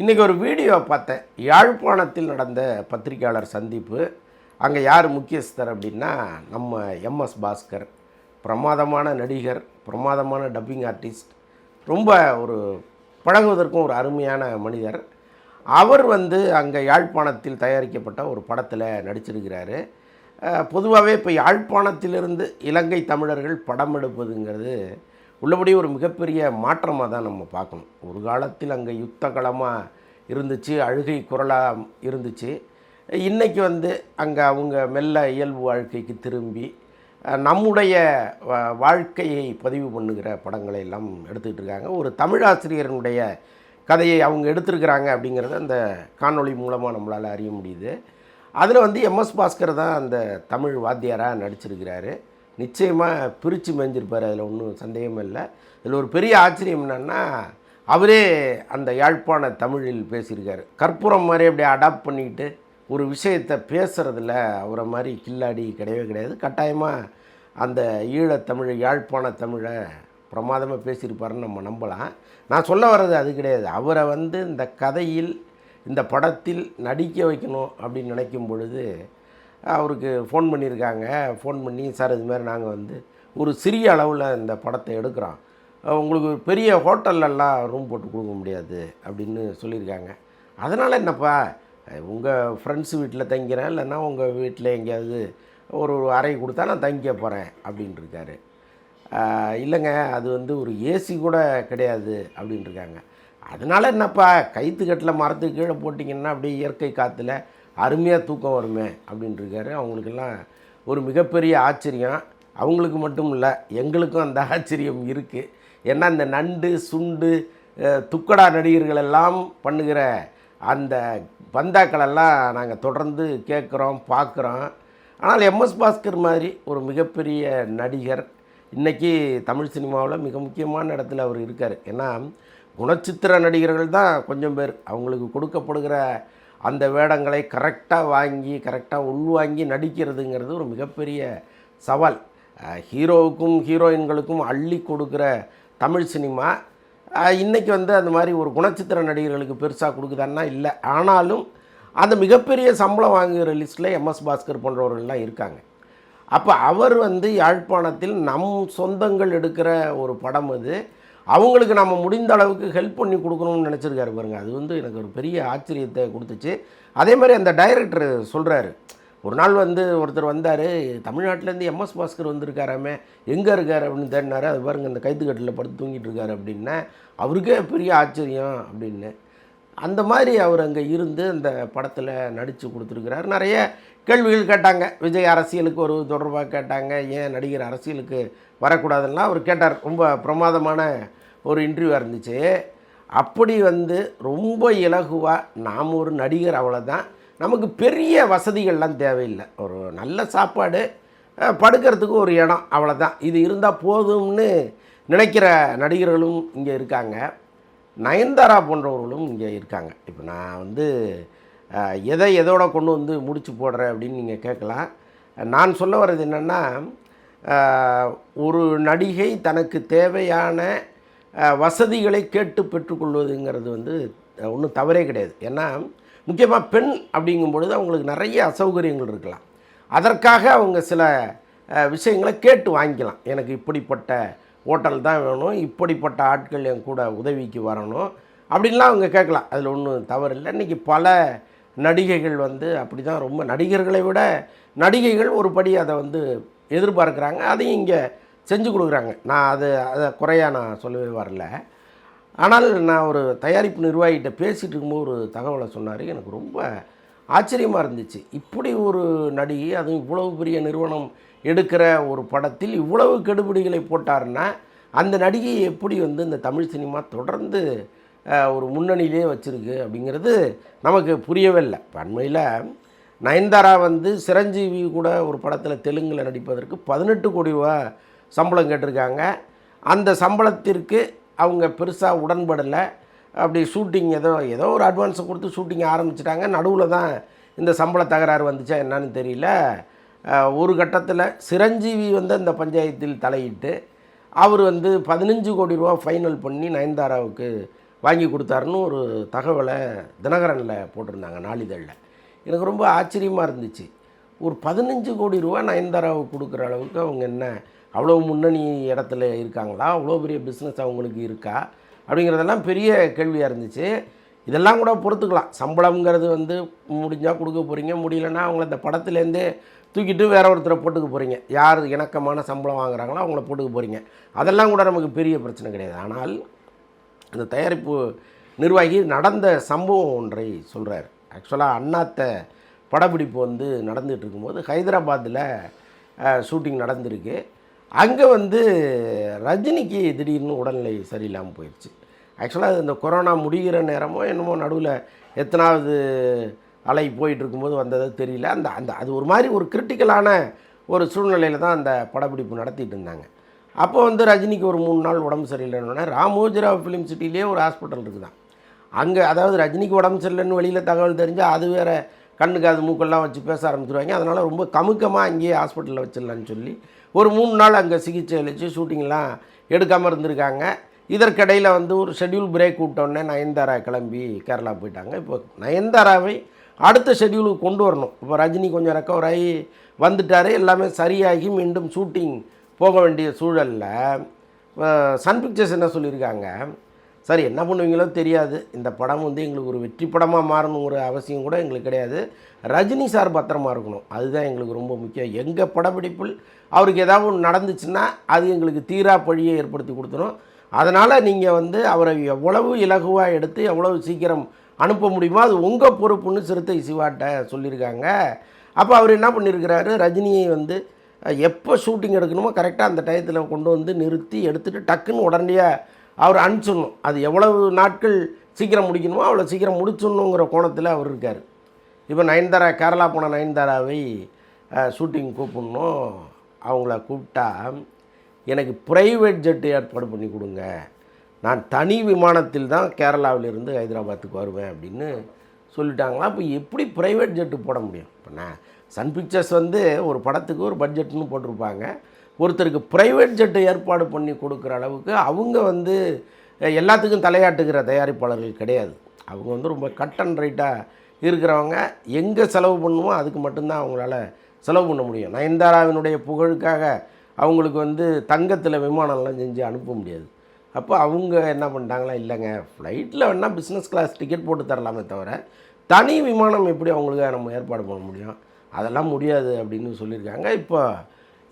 இன்றைக்கி ஒரு வீடியோ பார்த்தேன். யாழ்ப்பாணத்தில் நடந்த பத்திரிக்கையாளர் சந்திப்பு. அங்கே யார் முக்கியஸ்தர் அப்படின்னா நம்ம எம்எஸ் பாஸ்கர். பிரமாதமான நடிகர் பிரமாதமான டப்பிங் ஆர்டிஸ்ட் ரொம்ப ஒரு பழகுவதற்கும் ஒரு அருமையான மனிதர். அவர் வந்து அங்கே யாழ்ப்பாணத்தில் தயாரிக்கப்பட்ட ஒரு படத்தில் நடிச்சிருக்கிறாரு. பொதுவாகவே இப்போ யாழ்ப்பாணத்திலிருந்து இலங்கை தமிழர்கள் படம் எடுப்பதுங்கிறது உள்ளபடி ஒரு மிகப்பெரிய மாற்றமாக தான் நம்ம பார்க்கணும். ஒரு காலத்தில் அங்கே யுத்த களமாக இருந்துச்சு அழுகை குரலாக இருந்துச்சு. இன்றைக்கி வந்து அங்கே அவங்க மெல்ல இயல்பு வாழ்க்கைக்கு திரும்பி நம்முடைய வாழ்க்கையை பதிவு பண்ணுகிற படங்களை எல்லாம் எடுத்துக்கிட்டு இருக்காங்க. ஒரு தமிழாசிரியரனுடைய கதையை அவங்க எடுத்திருக்கிறாங்க அப்படிங்கிறத அந்த காணொளி மூலமாக நம்மளால் அறிய முடியுது. அதில் வந்து எம்எஸ் பாஸ்கர் தான் அந்த தமிழ் வாத்தியாராக நடிச்சிருக்கிறாரு. நிச்சயமாக பிரித்து மேய்ஞ்சிருப்பார் அதில் ஒன்றும் சந்தேகமே இல்லை. இதில் ஒரு பெரிய ஆச்சரியம் என்னென்னா அவரே அந்த யாழ்ப்பாண தமிழில் பேசியிருக்காரு. கற்பூரம் மாதிரி அப்படியே அடாப்ட் பண்ணிக்கிட்டு ஒரு விஷயத்தை பேசுகிறதுல அவரை மாதிரி கில்லாடி கிடையவே கிடையாது. கட்டாயமாக அந்த ஈழத்தமிழ் யாழ்ப்பாண தமிழை பிரமாதமாக பேசியிருப்பாருன்னு நம்ம நம்பலாம். நான் சொல்ல வர்றது அது கிடையாது. அவரை வந்து இந்த கதையில் இந்த படத்தில் நடிக்க வைக்கணும் அப்படின்னு நினைக்கும் பொழுது அவருக்கு ஃபோன் பண்ணியிருக்காங்க. ஃபோன் பண்ணி சார் இது மாதிரி நாங்கள் வந்து ஒரு சிறிய அளவில் இந்த படத்தை எடுக்கிறோம். உங்களுக்கு ஒரு பெரிய ஹோட்டல்லலாம் ரூம் போட்டு கொடுக்க முடியாது அப்படின்னு சொல்லியிருக்காங்க. அதனால் என்னப்பா உங்கள் ஃப்ரெண்ட்ஸ் வீட்டில் தங்கிறேன் இல்லைன்னா உங்கள் வீட்டில் எங்கேயாவது ஒரு ஒரு அறை கொடுத்தா நான் தங்கிக்க போகிறேன் அப்படின்னு இருக்காரு இல்லைங்க அது வந்து ஒரு ஏசி கூட கிடையாது அப்படின்ட்டு இருக்காங்க அதனால் என்னப்பா கைத்து கட்டில் மரத்துக்கு கீழே போட்டிங்கன்னா அப்படியே இயற்கை காற்றுல அருமையாக தூக்கம் வருமே அப்படின்ட்டுருக்காரு அவங்களுக்கெல்லாம் ஒரு மிகப்பெரிய ஆச்சரியம். அவங்களுக்கு மட்டும் இல்லை எங்களுக்கும் அந்த ஆச்சரியம் இருக்குது ஏன்னா இந்த நண்டு சுண்டு துக்கடா நடிகர்கள் எல்லாம் பண்ணுகிற அந்த பந்தாக்களெல்லாம் நாங்கள் தொடர்ந்து கேட்குறோம் பார்க்குறோம். ஆனால் எம்எஸ் பாஸ்கர் மாதிரி ஒரு மிகப்பெரிய நடிகர் இன்றைக்கி தமிழ் சினிமாவில் மிக முக்கியமான இடத்துல அவர் இருக்கார். ஏன்னா குணச்சித்திர நடிகர்கள் தான் கொஞ்சம் பேர் அவங்களுக்கு கொடுக்கப்படுகிற அந்த வேடங்களை கரெக்டாக வாங்கி கரெக்டாக உள்வாங்கி நடிக்கிறதுங்கிறது ஒரு மிகப்பெரிய சவால். ஹீரோவுக்கும் ஹீரோயின்களுக்கும் அள்ளி கொடுக்குற தமிழ் சினிமா இன்றைக்கி வந்து அந்த மாதிரி ஒரு குணச்சித்திர நடிகர்களுக்கு பெருசாக கொடுக்குதான்னா இல்லை. ஆனாலும் அந்த மிகப்பெரிய சம்பளம் வாங்குகிற லிஸ்ட்டில் எம்எஸ் பாஸ்கர் போன்றவர்கள்லாம் இருக்காங்க. அப்போ அவர் வந்து யாழ்ப்பாணத்தில் நம் சொந்தங்கள் எடுக்கிற ஒரு படம் அது. அவங்களுக்கு நம்ம முடிந்த அளவுக்கு ஹெல்ப் பண்ணி கொடுக்கணும்னு நினச்சிருக்காரு பாருங்கள் அது வந்து எனக்கு ஒரு பெரிய ஆச்சரியத்தை கொடுத்துச்சு. அதே மாதிரி அந்த டைரக்டர் சொல்கிறாரு ஒரு நாள் வந்து ஒருத்தர் வந்தார் தமிழ்நாட்டிலேருந்து எம்எஸ் பாஸ்கர் வந்திருக்காராமே எங்கே இருக்கார்? அப்படின்னு தேடினாரு. அது பாருங்க இந்த கைத்துக்கட்டில் படுத்து தூங்கிட்டு இருக்காரு அப்படின்னா அவருக்கே பெரிய ஆச்சரியம் அப்படின்னு. அந்த மாதிரி அவர் அங்கே இருந்து அந்த படத்தில் நடித்து கொடுத்துருக்கிறார். நிறைய கேள்விகள் கேட்டாங்க. விஜய் அரசியலுக்கு ஒரு தொடர்பாக கேட்டாங்க. ஏன் நடிகர் அரசியலுக்கு வரக்கூடாதுன்னா அவர் கேட்டார். ரொம்ப பிரமாதமான ஒரு இன்டர்வியூவாக இருந்துச்சு. அப்படி வந்து ரொம்ப இலகுவாக நாம் ஒரு நடிகர் அவ்வளோதான் நமக்கு பெரிய வசதிகள்லாம் தேவையில்லை. ஒரு நல்ல சாப்பாடு படுக்கிறதுக்கு ஒரு இடம் அவ்வளோதான் இது இருந்தால் போதும்னு நினைக்கிற நடிகர்களும் இங்கே இருக்காங்க. நயன்தாரா போன்றவர்களும் இங்கே இருக்காங்க. இப்போ நான் வந்து எதை எதோட கொண்டு வந்து முடிச்சு போடுறேன் அப்படின்னு நீங்கள் கேட்கலாம். நான் சொல்ல வர்றது என்னென்னா ஒரு நடிகை தனக்கு தேவையான வசதிகளை கேட்டு பெற்றுக்கொள்வதுங்கிறது வந்து ஒன்றும் தவறே கிடையாது. ஏன்னா முக்கியமாக பெண் அப்படிங்கும் பொழுது அவங்களுக்கு நிறைய அசௌகரியங்கள் இருக்கலாம். அதற்காக அவங்க சில விஷயங்களை கேட்டு வாங்கிக்கலாம். எனக்கு இப்படிப்பட்ட ஹோட்டல் தான் வேணும். இப்படிப்பட்ட ஆட்கள் என் கூட உதவிக்கு வரணும். அப்படின்லாம் அவங்க கேட்கலாம். அதில் ஒன்றும் தவறு இல்லை. இன்றைக்கி பல நடிகைகள் வந்து அப்படி தான் ரொம்ப நடிகர்களை விட நடிகைகள் ஒரு படி அதை வந்து எதிர்பார்க்குறாங்க. அதையும் இங்கே செஞ்சு கொடுக்குறாங்க. நான் அது அதை குறையாக நான் சொல்லவே வரல. ஆனால் நான் ஒரு தயாரிப்பு நிர்வாகிகிட்ட பேசிகிட்டு இருக்கும்போது ஒரு தகவலை சொன்னார். எனக்கு ரொம்ப ஆச்சரியமாக இருந்துச்சு. இப்படி ஒரு நடிகை அதுவும் இவ்வளவு பெரிய நிறுவனம் எடுக்கிற ஒரு படத்தில் இவ்வளவு கெடுபிடிகளை போட்டாருன்னா அந்த நடிகையை எப்படி வந்து இந்த தமிழ் சினிமா தொடர்ந்து ஒரு முன்னணியிலே வச்சுருக்கு அப்படிங்கிறது நமக்கு புரியவே இல்லை. இப்ப அண்மையில் நயன்தாரா வந்து சிரஞ்சீவி கூட ஒரு படத்தில் தெலுங்கில் நடிப்பதற்கு பதினெட்டு கோடி ரூபா சம்பளம் கேட்டிருக்காங்க. அந்த சம்பளத்திற்கு அவங்க பெருசாக உடன்படலை. அப்படி ஷூட்டிங் ஏதோ ஏதோ ஒரு அட்வான்ஸை கொடுத்து ஷூட்டிங் ஆரம்பிச்சிட்டாங்க. நடுவில் தான் இந்த சம்பள தகராறு வந்துச்சா என்னன்னு தெரியல. ஒரு கட்டத்தில் சிரஞ்சீவி வந்து அந்த பஞ்சாயத்தில் தலையிட்டு அவர் வந்து பதினஞ்சு கோடி ரூபா ஃபைனல் பண்ணி நயன்தாராவுக்கு வாங்கி கொடுத்தாருன்னு ஒரு தகவலை தினகரனில் போட்டிருந்தாங்க நாளிதழில். எனக்கு ரொம்ப ஆச்சரியமாக இருந்துச்சு. ஒரு பதினஞ்சு கோடி ரூபா நயன்தாராவுக்கு கொடுக்குற அளவுக்கு அவங்க என்ன அவ்வளோ முன்னணி இடத்துல இருக்காங்களா? அவ்வளோ பெரிய பிஸ்னஸ் அவங்களுக்கு இருக்கா? அப்படிங்கிறதெல்லாம் பெரிய கேள்வியாக இருந்துச்சு. இதெல்லாம் கூட பொறுத்துக்கலாம். சம்பளம்ங்கிறது வந்து முடிஞ்சால் கொடுக்க போகிறீங்க முடியலன்னா அவங்கள இந்த படத்துலேருந்தே தூக்கிட்டு வேற ஒருத்தரை போட்டுக்க போகிறீங்க யார் இணக்கமான சம்பளம் வாங்குறாங்களோ அவங்கள போட்டுக்க போகிறீங்க அதெல்லாம் கூட நமக்கு பெரிய பிரச்சனை கிடையாது. ஆனால் அந்த தயாரிப்பு நிர்வாகி நடந்த சம்பவம் ஒன்றை சொல்கிறார் ஆக்சுவலாக அண்ணாத்த படப்பிடிப்பு வந்து நடந்துகிட்டு இருக்கும்போது ஹைதராபாத்தில் ஷூட்டிங் நடந்திருக்கு. அங்கே வந்து ரஜினிக்கு திடீர்னு உடல்நிலை சரியில்லாமல் போயிடுச்சு ஆக்சுவலாக அது இந்த கொரோனா முடிகிற நேரமோ என்னமோ நடுவில் எத்தனாவது அலை போயிட்டு இருக்கும்போது வந்தது தெரியல. அந்த அந்த அது ஒரு மாதிரி ஒரு கிரிட்டிக்கலான ஒரு சூழ்நிலையில் தான் அந்த படப்பிடிப்பு நடத்திட்டு இருந்தாங்க. அப்போ வந்து ரஜினிக்கு ஒரு மூணு நாள் உடம்பு சரியில்லைன்னு ராமோஜிராவ் ஃபிலிம் சிட்டிலேயே ஒரு ஹாஸ்பிட்டல் இருக்குதான். அங்கே அதாவது ரஜினிக்கு உடம்பு சரியில்லைன்னு வெளியில் தகவல் தெரிஞ்சால் அது வேறு கண்ணுக்கு அது மூக்கெல்லாம் வச்சு பேச ஆரம்பிச்சிருவாங்க. அதனால் ரொம்ப கமுக்கமாக அங்கேயே ஹாஸ்பிட்டலில் வச்சிடலான்னு சொல்லி ஒரு மூணு நாள் அங்கே சிகிச்சை அளித்து ஷூட்டிங்லாம் எடுக்காமல் இருந்திருக்காங்க. இதற்கிடையில் வந்து ஒரு ஷெட்யூல் பிரேக் விட்டோடனே நயன்தாரா கிளம்பி கேரளா போயிட்டாங்க. இப்போ நயன்தாராவை அடுத்த ஷெட்யூலுக்கு கொண்டு வரணும். இப்போ ரஜினி கொஞ்சம் ரெக்கவர் ஆகி வந்துட்டார். எல்லாமே சரியாகி மீண்டும் ஷூட்டிங் போக வேண்டிய சூழலில் சன் பிக்சர்ஸ் என்ன சொல்லியிருக்காங்க? சார் என்ன பண்ணுவீங்களோ தெரியாது. இந்த படம் வந்து எங்களுக்கு ஒரு வெற்றி படமாக மாறணுங்கிற அவசியம் கூட எங்களுக்கு கிடையாது. ரஜினி சார் பத்திரமா இருக்கணும். அதுதான் எங்களுக்கு ரொம்ப முக்கியம். எங்கள் படப்பிடிப்பில் அவருக்கு ஏதாவது ஒன்று நடந்துச்சுன்னா அது எங்களுக்கு தீரா பழியை ஏற்படுத்தி கொடுத்துரும். அதனால் நீங்கள் வந்து அவரை எவ்வளவு இலகுவாக எடுத்து எவ்வளவு சீக்கிரம் அனுப்ப முடியுமோ அது உங்கள் பொறுப்புன்னு சிறுத்தை சிவாட்ட சொல்லியிருக்காங்க. அப்போ அவர் என்ன பண்ணியிருக்கிறாரு? ரஜினியை வந்து எப்போ ஷூட்டிங் எடுக்கணுமோ கரெக்டாக அந்த டயத்தில் கொண்டு வந்து நிறுத்தி எடுத்துகிட்டு டக்குன்னு உடனடியாக அவர் அனுப்பிச்சிடணும். அது எவ்வளவு நாட்கள் சீக்கிரம் முடிக்கணுமோ அவ்வளோ சீக்கிரம் முடிச்சிடணுங்கிற கோணத்தில் அவர் இருக்கார். இப்போ நயன்தாரா கேரளா போன நயன்தாராவை ஷூட்டிங் கூப்பிடணும். அவங்கள கூப்பிட்டா எனக்கு ப்ரைவேட் ஜெட்டு ஏற்பாடு பண்ணி கொடுங்க. நான் தனி விமானத்தில் தான் கேரளாவிலிருந்து ஹைதராபாத்துக்கு வருவேன் அப்படின்னு சொல்லிட்டாங்களா? அப்போ எப்படி ப்ரைவேட் ஜெட்டு போட முடியும்? இப்போ நான் சன் பிக்சர்ஸ் வந்து ஒரு படத்துக்கு ஒரு பட்ஜெட்னு போட்டிருப்பாங்க. ஒருத்தருக்கு ப்ரைவேட் ஜெட்டை ஏற்பாடு பண்ணி கொடுக்குற அளவுக்கு அவங்க வந்து எல்லாத்துக்கும் தலையாட்டுகிற தயாரிப்பாளர்கள் கிடையாது. அவங்க வந்து ரொம்ப கட் அண்ட் ரைட்டாக இருக்கிறவங்க. எங்கே செலவு பண்ணுமோ அதுக்கு மட்டும்தான் அவங்களால செலவு பண்ண முடியும். நயன்தாராவினுடைய புகழுக்காக அவங்களுக்கு வந்து தங்கத்தில் விமானம்லாம் செஞ்சு அனுப்ப முடியாது. அப்போ அவங்க என்ன பண்ணிட்டாங்களா இல்லைங்க ஃப்ளைட்டில் வேணால் பிஸ்னஸ் கிளாஸ் டிக்கெட் போட்டு தரலாமே தவிர தனி விமானம் எப்படி அவங்களுக்கு நம்ம ஏற்பாடு பண்ண முடியும்? அதெல்லாம் முடியாது அப்படின்னு சொல்லியிருக்காங்க. இப்போ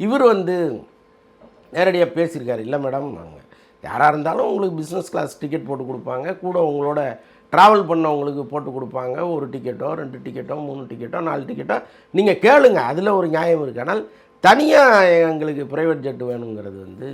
இவர் வந்து நேரடியாக பேசியிருக்காரு இல்லை மேடம் நாங்கள் யாராக இருந்தாலும் உங்களுக்கு பிஸ்னஸ் கிளாஸ் டிக்கெட் போட்டு கொடுப்பாங்க. கூட உங்களோட ட்ராவல் பண்ணவங்களுக்கு போட்டு கொடுப்பாங்க. ஒரு டிக்கெட்டோ ரெண்டு டிக்கெட்டோ மூணு டிக்கெட்டோ நாலு டிக்கெட்டோ நீங்கள் கேளுங்க அதில் ஒரு நியாயம் இருக்குது ஆனால் தனியாக எங்களுக்கு ப்ரைவேட் ஜெட்டு வேணுங்கிறது வந்து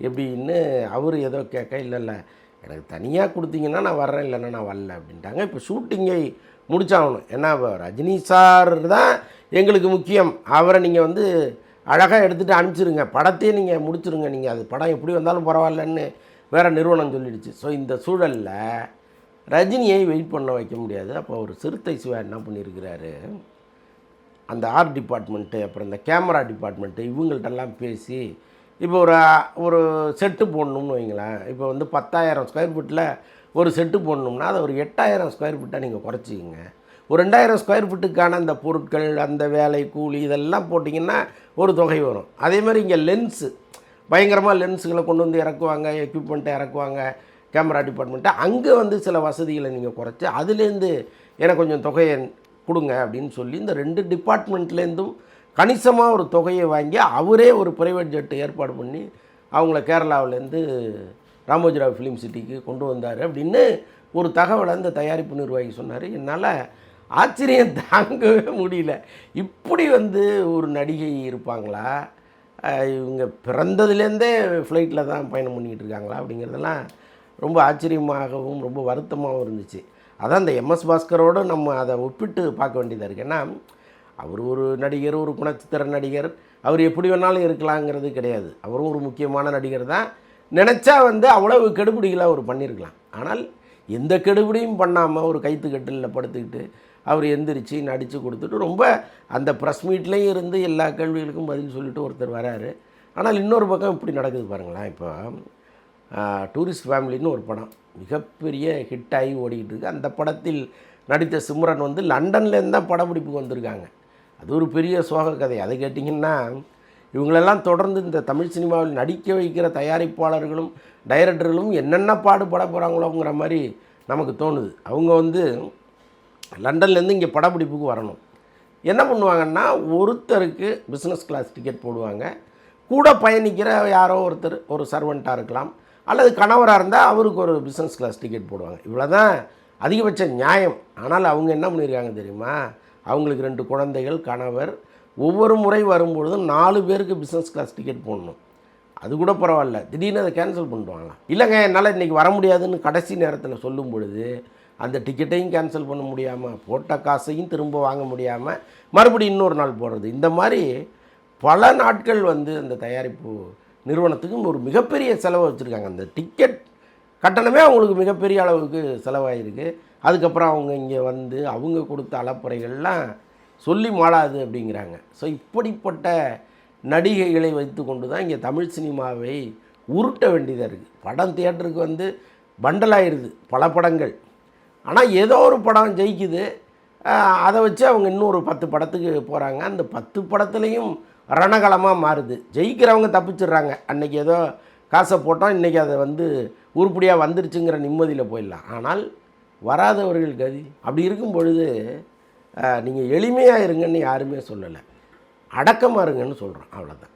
எப்படின்னு அவர் ஏதோ கேட்க இல்லை இல்லை எனக்கு தனியாக கொடுத்தீங்கன்னா நான் வர்றேன் இல்லைன்னா நான் வரல அப்படின்ட்டாங்க. இப்போ ஷூட்டிங்கை முடிச்சாகணும். ஏன்னா இப்போ ரஜினி சார் தான் எங்களுக்கு முக்கியம். அவரை நீங்கள் வந்து அழகாக எடுத்துகிட்டு அனுப்பிச்சிருங்க. படத்தையே நீங்கள் முடிச்சிருங்க. நீங்கள் அது படம் எப்படி வந்தாலும் பரவாயில்லன்னு வேறு நிறுவனம் சொல்லிடுச்சு. ஸோ இந்த சூழலில் ரஜினியை வெயிட் பண்ண வைக்க முடியாது. அப்போ ஒரு சிறுத்தை சிவா என்ன பண்ணியிருக்கிறாரு? அந்த ஆர்ட் டிபார்ட்மெண்ட்டு அப்புறம் இந்த கேமரா டிபார்ட்மெண்ட்டு இவங்கள்ட்டெல்லாம் பேசி இப்போ ஒரு ஒரு செட்டு போடணும்னு வைங்களேன். இப்போ வந்து பத்தாயிரம் ஸ்கொயர் ஃபீட்டில் ஒரு செட்டு போடணும்னா அதை ஒரு எட்டாயிரம் ஸ்கொயர் ஃபீட்டாக நீங்கள் குறைச்சிக்கிங்க. ஒரு ரெண்டாயிரம் ஸ்கொயர் ஃபீட்டுக்கான அந்த பொருட்கள் அந்த வேலை கூலி இதெல்லாம் போட்டிங்கன்னா ஒரு தொகை வரும். அதே மாதிரி இங்கே லென்ஸு பயங்கரமாக லென்ஸுகளை கொண்டு வந்து இறக்குவாங்க எக்யூப்மெண்ட்டை இறக்குவாங்க கேமரா டிபார்ட்மெண்ட்டை அங்கே வந்து சில வசதிகளை நீங்கள் குறைச்சி அதுலேருந்து எனக்கு கொஞ்சம் தொகையை கொடுங்க அப்படின்னு சொல்லி இந்த ரெண்டு டிபார்ட்மெண்ட்லேருந்தும் கணிசமாக ஒரு தொகையை வாங்கி அவரே ஒரு ப்ரைவேட் ஜெட்டு ஏற்பாடு பண்ணி அவங்கள கேரளாவிலேருந்து ராமோஜிராவ் ஃபிலிம் சிட்டிக்கு கொண்டு வந்தார் அப்படின்னு ஒரு தகவலை அந்த தயாரிப்பு நிர்வாகி சொன்னார். என்னால் ஆச்சரியம் தாங்கவே முடியல. இப்படி வந்து ஒரு நடிகை இருப்பாங்களா? இவங்க பிறந்ததுலேருந்தே ஃப்ளைட்டில் தான் பயணம் பண்ணிக்கிட்டு இருக்காங்களா? அப்படிங்கிறதெல்லாம் ரொம்ப ஆச்சரியமாகவும் ரொம்ப வருத்தமாகவும் இருந்துச்சு. அதான் இந்த எம்எஸ் பாஸ்கரோடு நம்ம அதை ஒப்பிட்டு பார்க்க வேண்டியதாக இருக்குது ஏன்னா அவர் ஒரு நடிகர் ஒரு குணச்சித்திர நடிகர். அவர் எப்படி வேணாலும் இருக்கலாங்கிறது கிடையாது. அவரும் ஒரு முக்கியமான நடிகர் தான். நினச்சா வந்து அவ்வளவு கெடுபிடிகளை அவர் பண்ணியிருக்கலாம். ஆனால் எந்த கெடுபிடியும் பண்ணாமல் ஒரு கைத்து கட்டிலில் படுத்துக்கிட்டு அவர் எந்திரிச்சு நடித்து கொடுத்துட்டு ரொம்ப அந்த ப்ரெஸ் மீட்லேயும் இருந்து எல்லா கேள்விகளுக்கும் பதில் சொல்லிவிட்டு ஒருத்தர் வராரு. ஆனால் இன்னொரு பக்கம் இப்படி நடக்குது பாருங்களேன். இப்போ டூரிஸ்ட் ஃபேமிலின்னு ஒரு படம். மிகப்பெரிய ஹிட் ஆகி ஓடிக்கிட்டு இருக்கு. அந்த படத்தில் நடித்த சிம்ரன் வந்து லண்டன்லேருந்து தான் படப்பிடிப்புக்கு வந்திருக்காங்க. அது ஒரு பெரிய சோக கதை. அதை கேட்டிங்கன்னா இவங்களெல்லாம் தொடர்ந்து இந்த தமிழ் சினிமாவில் நடிக்க வைக்கிற தயாரிப்பாளர்களும் டைரக்டர்களும் என்னென்ன பாடுபட போகிறாங்களோங்கிற மாதிரி நமக்கு தோணுது. அவங்க வந்து லண்டன்லேருந்து இங்கே படப்பிடிப்புக்கு வரணும். என்ன பண்ணுவாங்கன்னா ஒருத்தருக்கு பிஸ்னஸ் கிளாஸ் டிக்கெட் போடுவாங்க. கூட பயணிக்கிற யாரோ ஒருத்தர் ஒரு சர்வெண்ட்டாக இருக்கலாம். அல்லது கணவராக இருந்தால் அவருக்கு ஒரு பிஸ்னஸ் கிளாஸ் டிக்கெட் போடுவாங்க. இவ்வளோ தான் அதிகபட்ச நியாயம். ஆனால் அவங்க என்ன பண்ணியிருக்காங்க தெரியுமா? அவங்களுக்கு ரெண்டு குழந்தைகள் கணவர். ஒவ்வொரு முறை வரும்பொழுதும் நாலு பேருக்கு பிஸ்னஸ் கிளாஸ் டிக்கெட் போடணும். அது கூட பரவாயில்ல. திடீர்னு அதை கேன்சல் பண்ணிடுவாங்களா இல்லைங்க என்னால் இன்றைக்கி வர முடியாதுன்னு கடைசி நேரத்தில் சொல்லும் பொழுது அந்த டிக்கெட்டையும் கேன்சல் பண்ண முடியாமல் போட்ட காசையும் திரும்ப வாங்க முடியாமல் மறுபடியும் இன்னொரு நாள் போடுறது இந்த மாதிரி பல நாட்கள் வந்து அந்த தயாரிப்பு நிறுவனத்துக்கும் ஒரு மிகப்பெரிய செலவு வச்சுருக்காங்க. அந்த டிக்கெட் கட்டணமே அவங்களுக்கு மிகப்பெரிய அளவுக்கு செலவாயிருக்கு. அதுக்கப்புறம் அவங்க இங்கே வந்து அவங்க கொடுத்த அலப்புறைகள்லாம் சொல்லி மாளாது அப்படிங்கிறாங்க. ஸோ இப்படிப்பட்ட நடிகைகளை வைத்து கொண்டு தான் இங்கே தமிழ் சினிமாவை உருட்ட வேண்டியதாக இருக்குது படம் தியேட்டருக்கு வந்து பண்டலாயிருது பல படங்கள். ஆனால் ஏதோ ஒரு படம் ஜெயிக்குது. அதை வச்சு அவங்க இன்னொரு பத்து படத்துக்கு போகிறாங்க அந்த பத்து படத்துலேயும் ரணகலமாக மாறுது. ஜெயிக்கிறவங்க தப்பிச்சிடுறாங்க. அன்றைக்கி ஏதோ காசை போட்டோம் இன்றைக்கி அதை வந்து உருப்படியாக வந்துருச்சுங்கிற நிம்மதியில் போயிடலாம். ஆனால் வராதவர்கள் கதி. அப்படி இருக்கும் பொழுது நீங்கள் எளிமையாக இருங்கன்னு யாருமே சொல்லலை. அடக்கமாக இருங்கன்னு சொல்கிறோம் அவ்வளோதான்